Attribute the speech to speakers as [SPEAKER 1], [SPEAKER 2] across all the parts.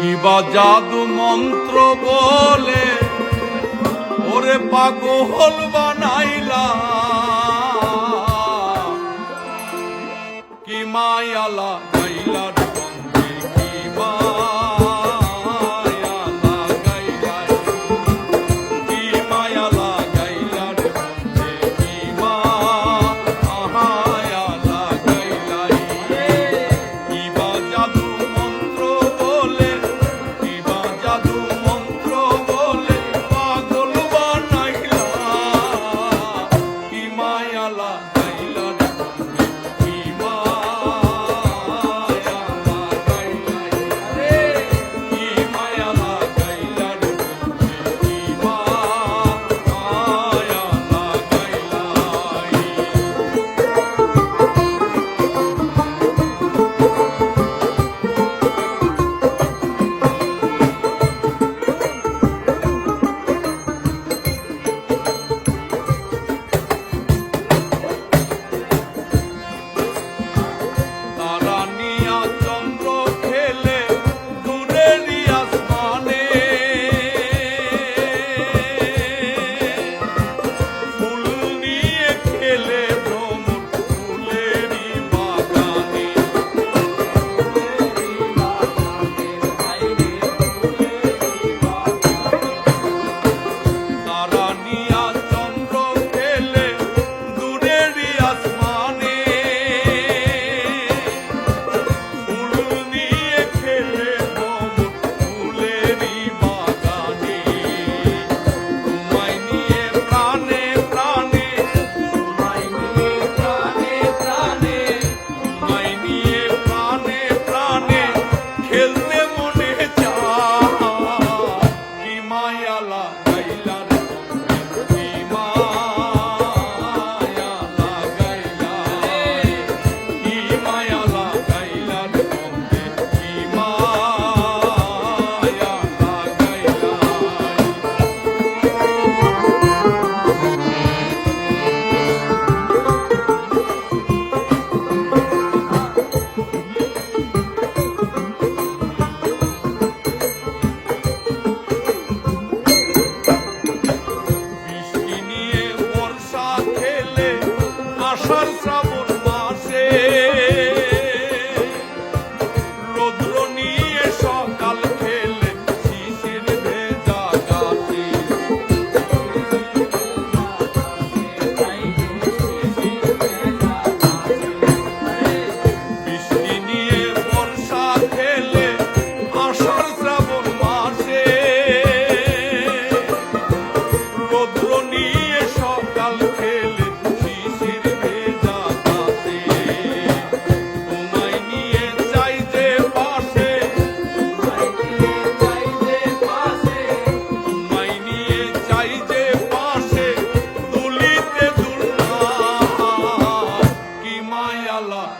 [SPEAKER 1] কিবা জাদু মন্ত্র বলে ওরে পাগল বানাইলা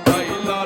[SPEAKER 1] Laila